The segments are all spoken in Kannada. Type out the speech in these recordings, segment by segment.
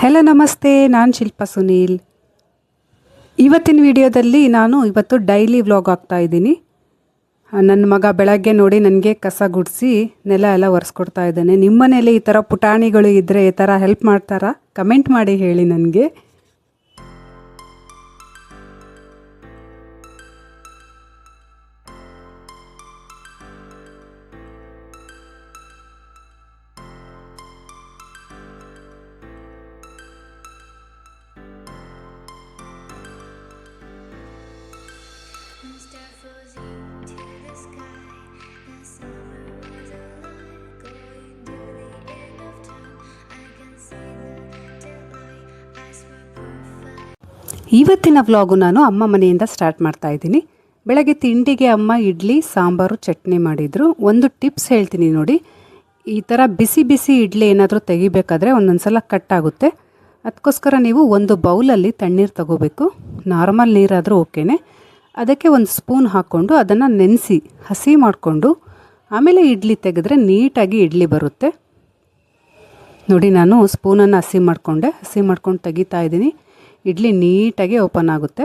ಹಲೋ ನಮಸ್ತೆ, ನಾನು ಶಿಲ್ಪ ಸುನೀಲ್. ಇವತ್ತಿನ ವಿಡಿಯೋದಲ್ಲಿ ನಾನು ಇವತ್ತು ಡೈಲಿ ವ್ಲಾಗ್ ಆಗ್ತಾ ಇದ್ದೀನಿ. ನನ್ನ ಮಗ ಬೆಳಗ್ಗೆ ನೋಡಿ ನನಗೆ ಕಸ ಗುಡಿಸಿ ನೆಲ ಎಲ್ಲ ಒರೆಸ್ಕೊಡ್ತಾ ಇದ್ದಾನೆ. ನಿಮ್ಮ ಮನೇಲಿ ಈ ಥರ ಪುಟಾಣಿಗಳು ಇದ್ದರೆ ಈ ಥರ ಹೆಲ್ಪ್ ಮಾಡ್ತಾರಾ? ಕಮೆಂಟ್ ಮಾಡಿ ಹೇಳಿ ನನಗೆ. ಇವತ್ತಿನ ವ್ಲಾಗು ನಾನು ಅಮ್ಮ ಮನೆಯಿಂದ ಸ್ಟಾರ್ಟ್ ಮಾಡ್ತಾ ಇದ್ದೀನಿ. ಬೆಳಗ್ಗೆ ತಿಂಡಿಗೆ ಅಮ್ಮ ಇಡ್ಲಿ, ಸಾಂಬಾರು, ಚಟ್ನಿ ಮಾಡಿದರು. ಒಂದು ಟಿಪ್ಸ್ ಹೇಳ್ತೀನಿ ನೋಡಿ. ಈ ಥರ ಬಿಸಿ ಬಿಸಿ ಇಡ್ಲಿ ಏನಾದರೂ ತೆಗಿಬೇಕಾದ್ರೆ ಒಂದೊಂದು ಸಲ ಕಟ್ಟಾಗುತ್ತೆ ಅದಕ್ಕೋಸ್ಕರ ನೀವು ಒಂದು ಬೌಲಲ್ಲಿ ತಣ್ಣೀರು ತಗೋಬೇಕು. ನಾರ್ಮಲ್ ನೀರಾದರೂ ಓಕೆನೆ. ಅದಕ್ಕೆ ಒಂದು ಸ್ಪೂನ್ ಹಾಕ್ಕೊಂಡು ಅದನ್ನು ನೆನೆಸಿ, ಹಸಿ ಮಾಡಿಕೊಂಡು, ಆಮೇಲೆ ಇಡ್ಲಿ ತೆಗೆದ್ರೆ ನೀಟಾಗಿ ಇಡ್ಲಿ ಬರುತ್ತೆ. ನೋಡಿ, ನಾನು ಸ್ಪೂನನ್ನು ಹಸಿ ಮಾಡಿಕೊಂಡೆ. ಹಸಿ ಮಾಡ್ಕೊಂಡು ತೆಗಿತಾ ಇದ್ದೀನಿ. ಇಡ್ಲಿ ನೀಟಾಗಿ ಓಪನ್ ಆಗುತ್ತೆ.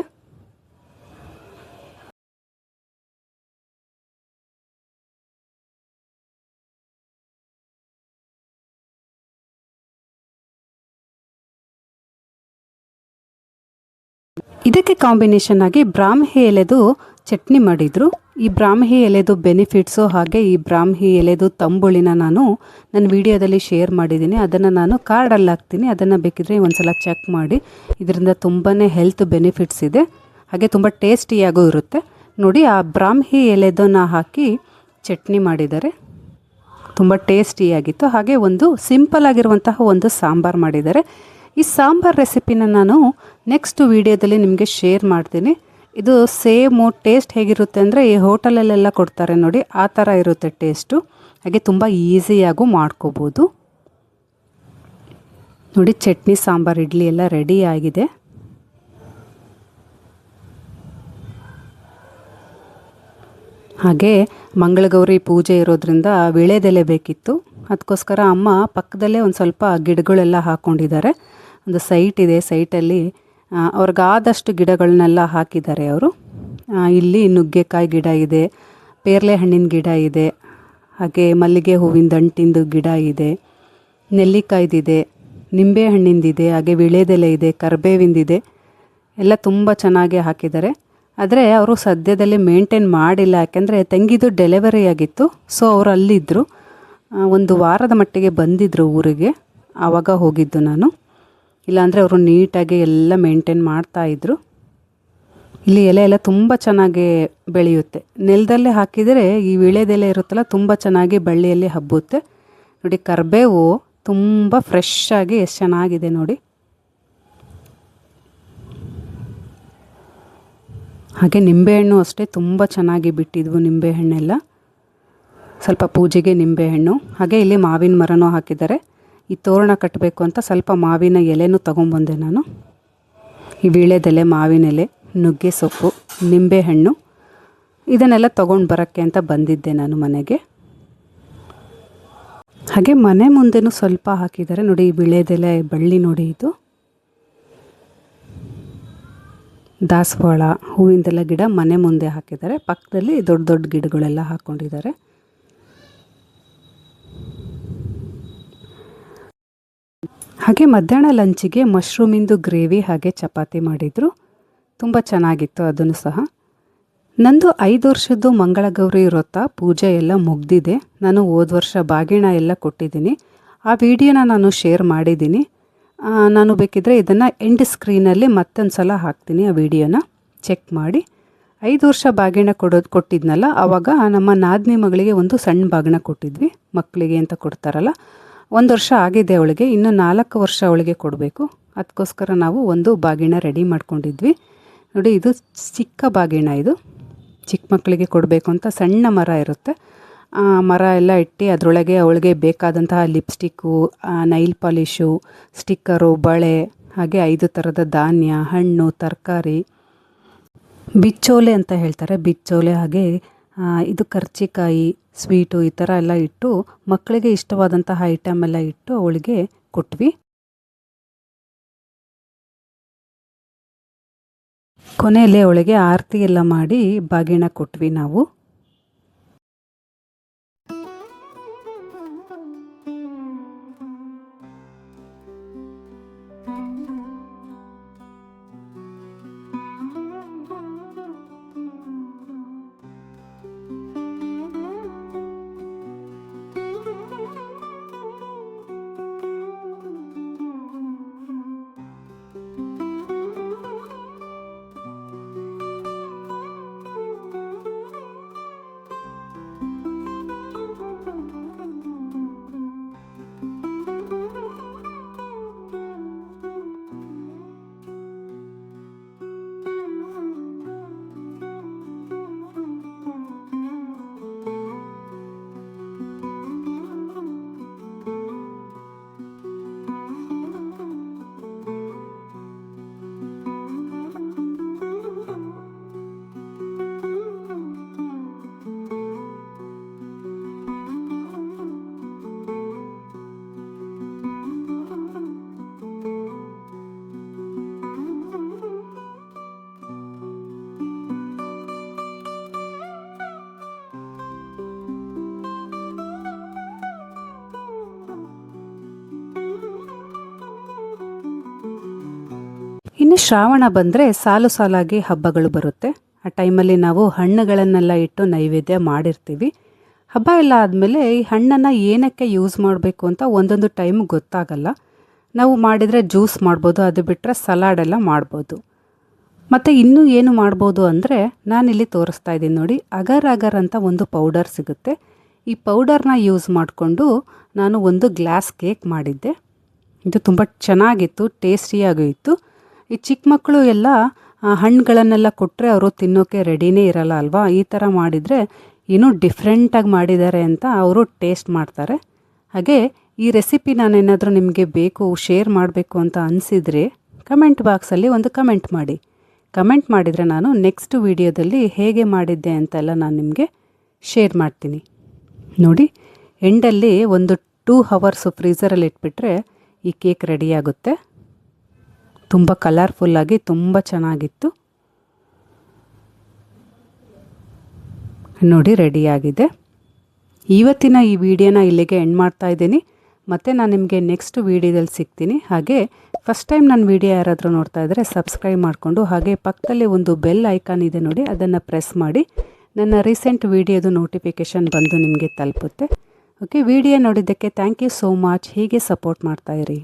ಇದಕ್ಕೆ ಕಾಂಬಿನೇಷನ್ ಆಗಿ ಬ್ರಾಹ್ಮಿ ಎಲೆದು ಚಟ್ನಿ ಮಾಡಿದರು. ಈ ಬ್ರಾಹ್ಮಿ ಎಲೆದು ಬೆನಿಫಿಟ್ಸು ಹಾಗೆ ಈ ಬ್ರಾಹ್ಮಿ ಎಲೆದು ತಂಬುಳಿನ ನಾನು ನನ್ನ ವಿಡಿಯೋದಲ್ಲಿ ಶೇರ್ ಮಾಡಿದ್ದೀನಿ. ಅದನ್ನು ನಾನು ಕಾರ್ಡಲ್ಲಿ ಹಾಕ್ತೀನಿ. ಅದನ್ನು ಬೇಕಿದ್ರೆ ಒಂದ್ಸಲ ಚೆಕ್ ಮಾಡಿ. ಇದರಿಂದ ತುಂಬಾ ಹೆಲ್ತ್ ಬೆನಿಫಿಟ್ಸ್ ಇದೆ. ಹಾಗೆ ತುಂಬ ಟೇಸ್ಟಿಯಾಗೂ ಇರುತ್ತೆ. ನೋಡಿ, ಆ ಬ್ರಾಹ್ಮಿ ಎಲೆದನ್ನು ಹಾಕಿ ಚಟ್ನಿ ಮಾಡಿದ್ದಾರೆ. ತುಂಬ ಟೇಸ್ಟಿಯಾಗಿತ್ತು. ಹಾಗೆ ಒಂದು ಸಿಂಪಲ್ ಆಗಿರುವಂತಹ ಒಂದು ಸಾಂಬಾರು ಮಾಡಿದ್ದಾರೆ. ಈ ಸಾಂಬಾರ್ ರೆಸಿಪಿನ ನಾನು ನೆಕ್ಸ್ಟ್ ವಿಡಿಯೋದಲ್ಲಿ ನಿಮಗೆ ಶೇರ್ ಮಾಡ್ತೀನಿ. ಇದು ಸೇಮು ಟೇಸ್ಟ್ ಹೇಗಿರುತ್ತೆ ಅಂದರೆ ಈ ಹೋಟೆಲಲ್ಲೆಲ್ಲ ಕೊಡ್ತಾರೆ ನೋಡಿ, ಆ ಥರ ಇರುತ್ತೆ ಟೇಸ್ಟು. ಹಾಗೆ ತುಂಬ ಈಸಿಯಾಗೂ ಮಾಡ್ಕೋಬೋದು. ನೋಡಿ, ಚಟ್ನಿ, ಸಾಂಬಾರು, ಇಡ್ಲಿ ಎಲ್ಲ ರೆಡಿ ಆಗಿದೆ. ಹಾಗೆ ಮಂಗಳಗೌರಿ ಪೂಜೆ ಇರೋದ್ರಿಂದ ವಿಳೆದೆಲೆ ಬೇಕಿತ್ತು. ಅದಕ್ಕೋಸ್ಕರ ಅಮ್ಮ ಪಕ್ಕದಲ್ಲೇ ಒಂದು ಸ್ವಲ್ಪ ಗಿಡಗಳೆಲ್ಲ ಹಾಕ್ಕೊಂಡಿದ್ದಾರೆ ಒಂದು ಸೈಟ್ ಇದೆ, ಸೈಟಲ್ಲಿ ಅವ್ರಿಗಾದಷ್ಟು ಗಿಡಗಳನ್ನೆಲ್ಲ ಹಾಕಿದ್ದಾರೆ ಅವರು. ಇಲ್ಲಿ ನುಗ್ಗೆಕಾಯಿ ಗಿಡ ಇದೆ ಪೇರಲೆ ಹಣ್ಣಿನ ಗಿಡ ಇದೆ, ಹಾಗೆ ಮಲ್ಲಿಗೆ ಹೂವಿನ ದಂಟಿಂದು ಗಿಡ ಇದೆ, ನೆಲ್ಲಿಕಾಯ್ದಿದೆ ನಿಂಬೆ ಹಣ್ಣಿಂದಿದೆ ಹಾಗೆ ವಿಳೆದೆಲೆ ಇದೆ ಕರ್ಬೇವಿಂದಿದೆ ಎಲ್ಲ ತುಂಬ ಚೆನ್ನಾಗಿ ಹಾಕಿದ್ದಾರೆ. ಆದರೆ ಅವರು ಸದ್ಯದಲ್ಲಿ ಮೇಂಟೈನ್ ಮಾಡಿಲ್ಲ, ಯಾಕೆಂದರೆ ತಂಗಿದು ಡೆಲಿವರಿ ಆಗಿತ್ತು, ಸೊ ಅವರು ಅಲ್ಲಿದ್ದರು ಒಂದು ವಾರದ ಮಟ್ಟಿಗೆ ಬಂದಿದ್ದರು ಊರಿಗೆ, ಆವಾಗ ಹೋಗಿದ್ದು ನಾನು. ಇಲ್ಲಾಂದರೆ ಅವರು ನೀಟಾಗಿ ಎಲ್ಲ ಮೇಂಟೈನ್ ಮಾಡ್ತಾಯಿದ್ರು ಇಲ್ಲಿ ಎಲೆ ಎಲ್ಲ ತುಂಬ ಚೆನ್ನಾಗಿ ಬೆಳೆಯುತ್ತೆ. ನೆಲದಲ್ಲೇ ಹಾಕಿದರೆ ಈ ವಿಳೆದೆಲೆ ಇರುತ್ತಲ್ಲ, ತುಂಬ ಚೆನ್ನಾಗಿ ಬಳ್ಳಿಯಲ್ಲಿ ಹಬ್ಬುತ್ತೆ. ನೋಡಿ, ಕರ್ಬೇವು ತುಂಬ ಫ್ರೆಶ್ ಆಗಿ ಎಷ್ಟು ಚೆನ್ನಾಗಿದೆ ನೋಡಿ. ಹಾಗೆ ನಿಂಬೆಹಣ್ಣು ಅಷ್ಟೇ ತುಂಬ ಚೆನ್ನಾಗಿ ಬಿಟ್ಟಿದ್ವು ನಿಂಬೆಹಣ್ಣೆಲ್ಲ. ಸ್ವಲ್ಪ ಪೂಜೆಗೆ ನಿಂಬೆಹಣ್ಣು. ಹಾಗೆ ಇಲ್ಲಿ ಮಾವಿನ ಮರನೂ ಹಾಕಿದ್ದಾರೆ. ಈ ತೋರಣ ಕಟ್ಟಬೇಕು ಅಂತ ಸ್ವಲ್ಪ ಮಾವಿನ ಎಲೆನೂ ತೊಗೊಂಬಂದೆ ನಾನು. ಈ ವೀಳ್ಯದೆಲೆ, ಮಾವಿನ ಎಲೆ, ನುಗ್ಗೆ ಸೊಪ್ಪು ನಿಂಬೆಹಣ್ಣು ಇದನ್ನೆಲ್ಲ ತೊಗೊಂಡು ಬರೋಕ್ಕೆ ಅಂತ ಬಂದಿದ್ದೆ ನಾನು ಮನೆಗೆ. ಹಾಗೆ ಮನೆ ಮುಂದೆನೂ ಸ್ವಲ್ಪ ಹಾಕಿದ್ದಾರೆ. ನೋಡಿ, ಈ ವೀಳ್ಯದೆಲೆ ಬಳ್ಳಿ ನೋಡಿ ಇದು. ದಾಸವಾಳ, ಹೂವಿಂದೆಲ್ಲ ಗಿಡ ಮನೆ ಮುಂದೆ ಹಾಕಿದ್ದಾರೆ. ಪಕ್ಕದಲ್ಲಿ ದೊಡ್ಡ ದೊಡ್ಡ ಗಿಡಗಳೆಲ್ಲ ಹಾಕ್ಕೊಂಡಿದ್ದಾರೆ ಹಾಗೆ ಮಧ್ಯಾಹ್ನ ಲಂಚಿಗೆ ಮಶ್ರೂಮಿಂದು ಗ್ರೇವಿ ಹಾಗೆ ಚಪಾತಿ ಮಾಡಿದರು. ತುಂಬ ಚೆನ್ನಾಗಿತ್ತು ಅದನ್ನು ಸಹ. ನಂದು ಐದು ವರ್ಷದ್ದು ಮಂಗಳಗೌರಿ ವ್ರತ, ಪೂಜೆ ಎಲ್ಲ ಮುಗ್ದಿದೆ. ನಾನು ಹೋದ ವರ್ಷ ಬಾಗಿಣ ಎಲ್ಲ ಕೊಟ್ಟಿದ್ದೀನಿ. ಆ ವಿಡಿಯೋನ ನಾನು ಶೇರ್ ಮಾಡಿದ್ದೀನಿ. ನಾನು ಬೇಕಿದ್ರೆ ಇದನ್ನು ಎಂಡ್ ಸ್ಕ್ರೀನಲ್ಲಿ ಮತ್ತೊಂದು ಸಲ ಹಾಕ್ತೀನಿ ಆ ವಿಡಿಯೋನ ಚೆಕ್ ಮಾಡಿ. ಐದು ವರ್ಷ ಬಾಗಿಣ ಕೊಡೋದು ಕೊಟ್ಟಿದ್ನಲ್ಲ ಆವಾಗ ನಮ್ಮ ನಾದಿನಿ ಮಗಳಿಗೆ ಒಂದು ಸಣ್ಣ ಬಾಗಿಣ ಕೊಟ್ಟಿದ್ವಿ. ಮಕ್ಕಳಿಗೆ ಅಂತ ಕೊಡ್ತಾರಲ್ಲ. ಒಂದು ವರ್ಷ ಆಗಿದೆ ಅವಳಿಗೆ, ಇನ್ನು ನಾಲ್ಕು ವರ್ಷ ಅವಳಿಗೆ ಕೊಡಬೇಕು. ಅದಕ್ಕೋಸ್ಕರ ನಾವು ಒಂದು ಬಾಗಿಣ ರೆಡಿ ಮಾಡ್ಕೊಂಡಿದ್ವಿ. ನೋಡಿ, ಇದು ಚಿಕ್ಕ ಬಾಗಿಣ ಇದು. ಚಿಕ್ಕ ಮಕ್ಕಳಿಗೆ ಕೊಡಬೇಕು ಅಂತ ಸಣ್ಣ ಮರ ಇರುತ್ತೆ. ಆ ಮರ ಎಲ್ಲ ಇಟ್ಟು ಅದರೊಳಗೆ ಅವಳಿಗೆ ಬೇಕಾದಂತಹ ಲಿಪ್ಸ್ಟಿಕ್ಕು ನೈಲ್ ಪಾಲಿಷು ಸ್ಟಿಕ್ಕರು ಬಳೆ, ಹಾಗೆ ಐದು ಥರದ ಧಾನ್ಯ, ಹಣ್ಣು, ತರಕಾರಿ, ಬಿಚ್ಚೋಲೆ ಅಂತ ಹೇಳ್ತಾರೆ. ಬಿಚ್ಚೋಲೆ ಹಾಗೆ ಇದು ಕರ್ಚಿಕಾಯಿ, ಸ್ವೀಟು ಈ ಥರ ಎಲ್ಲ ಇಟ್ಟು ಮಕ್ಕಳಿಗೆ ಇಷ್ಟವಾದಂತಹ ಐಟಮ್ ಎಲ್ಲ ಇಟ್ಟು ಅವಳಿಗೆ ಕೊಟ್ವಿ. ಕೊನೆಯಲ್ಲಿ ಅವಳಿಗೆ ಆರತಿ ಎಲ್ಲ ಮಾಡಿ ಬಾಗಿನ ಕೊಟ್ವಿ ನಾವು. ಇನ್ನು ಶ್ರಾವಣ ಬಂದರೆ ಸಾಲು ಸಾಲಾಗಿ ಹಬ್ಬಗಳು ಬರುತ್ತೆ. ಆ ಟೈಮಲ್ಲಿ ನಾವು ಹಣ್ಣುಗಳನ್ನೆಲ್ಲ ಇಟ್ಟು ನೈವೇದ್ಯ ಮಾಡಿರ್ತೀವಿ. ಹಬ್ಬ ಎಲ್ಲ ಆದಮೇಲೆ ಈ ಹಣ್ಣನ್ನು ಏನಕ್ಕೆ ಯೂಸ್ ಮಾಡಬೇಕು ಅಂತ ಒಂದೊಂದು ಟೈಮ್ ಗೊತ್ತಾಗಲ್ಲ. ನಾವು ಮಾಡಿದರೆ ಜ್ಯೂಸ್ ಮಾಡ್ಬೋದು, ಅದು ಬಿಟ್ಟರೆ ಸಲಾಡ್ ಎಲ್ಲ ಮಾಡ್ಬೋದು. ಮತ್ತು ಇನ್ನೂ ಏನು ಮಾಡ್ಬೋದು ಅಂದರೆ ನಾನಿಲ್ಲಿ ತೋರಿಸ್ತಾ ಇದ್ದೀನಿ ನೋಡಿ. ಅಗರ್ ಅಗರ್ ಅಂತ ಒಂದು ಪೌಡರ್ ಸಿಗುತ್ತೆ. ಈ ಪೌಡರ್ನ ಯೂಸ್ ಮಾಡಿಕೊಂಡು ನಾನು ಒಂದು ಗ್ಲಾಸ್ ಕೇಕ್ ಮಾಡಿದ್ದೆ. ಇದು ತುಂಬ ಚೆನ್ನಾಗಿತ್ತು, ಟೇಸ್ಟಿಯಾಗೂ ಇತ್ತು. ಈ ಚಿಕ್ಕ ಮಕ್ಕಳು ಎಲ್ಲ ಹಣ್ಣುಗಳನ್ನೆಲ್ಲ ಕೊಟ್ಟರೆ ಅವರು ತಿನ್ನೋಕೆ ರೆಡಿನೇ ಇರಲ್ಲ ಅಲ್ವಾ? ಈ ಥರ ಮಾಡಿದರೆ ಇನ್ನೂ ಡಿಫ್ರೆಂಟಾಗಿ ಮಾಡಿದ್ದಾರೆ ಅಂತ ಅವರು ಟೇಸ್ಟ್ ಮಾಡ್ತಾರೆ. ಹಾಗೆ ಈ ರೆಸಿಪಿ ನಾನೇನಾದರೂ ನಿಮಗೆ ಬೇಕು ಶೇರ್ ಮಾಡಬೇಕು ಅಂತ ಅನಿಸಿದರೆ ಕಮೆಂಟ್ ಬಾಕ್ಸಲ್ಲಿ ಒಂದು ಕಮೆಂಟ್ ಮಾಡಿ. ಕಮೆಂಟ್ ಮಾಡಿದರೆ ನಾನು ನೆಕ್ಸ್ಟ್ ವಿಡಿಯೋದಲ್ಲಿ ಹೇಗೆ ಮಾಡಿದ್ದೆ ಅಂತೆಲ್ಲ ನಾನು ನಿಮಗೆ ಶೇರ್ ಮಾಡ್ತೀನಿ. ನೋಡಿ ಎಂಡಲ್ಲಿ ಒಂದು ಟೂ ಹವರ್ಸು ಫ್ರೀಸರಲ್ಲಿ ಇಟ್ಬಿಟ್ರೆ ಈ ಕೇಕ್ ರೆಡಿಯಾಗುತ್ತೆ ತುಂಬ ಕಲರ್ಫುಲ್ಲಾಗಿ ತುಂಬ ಚೆನ್ನಾಗಿತ್ತು. ನೋಡಿ ರೆಡಿಯಾಗಿದೆ ಇವತ್ತಿನ ಈ ವಿಡಿಯೋನ ಇಲ್ಲಿಗೆ ಎಂಡ್ ಮಾಡ್ತಾ ಇದ್ದೀನಿ. ಮತ್ತು ನಾನು ನಿಮಗೆ ನೆಕ್ಸ್ಟ್ ವೀಡಿಯೋದಲ್ಲಿ ಸಿಗ್ತೀನಿ. ಹಾಗೆ ಫಸ್ಟ್ ಟೈಮ್ ನನ್ನ ವಿಡಿಯೋ ಯಾರಾದರೂ ನೋಡ್ತಾ ಇದ್ದರೆ ಸಬ್ಸ್ಕ್ರೈಬ್ ಮಾಡಿಕೊಂಡು, ಹಾಗೆ ಪಕ್ಕದಲ್ಲಿ ಒಂದು ಬೆಲ್ ಐಕಾನ್ ಇದೆ ನೋಡಿ, ಅದನ್ನು ಪ್ರೆಸ್ ಮಾಡಿ. ನನ್ನ ರೀಸೆಂಟ್ ವಿಡಿಯೋದು ನೋಟಿಫಿಕೇಷನ್ ಬಂದು ನಿಮಗೆ ತಲುಪುತ್ತೆ. ಓಕೆ ವಿಡಿಯೋ ನೋಡಿದ್ದಕ್ಕೆ ಥ್ಯಾಂಕ್ ಯು ಸೋ ಮಚ್ ಹೀಗೆ ಸಪೋರ್ಟ್ ಮಾಡ್ತಾಯಿರಿ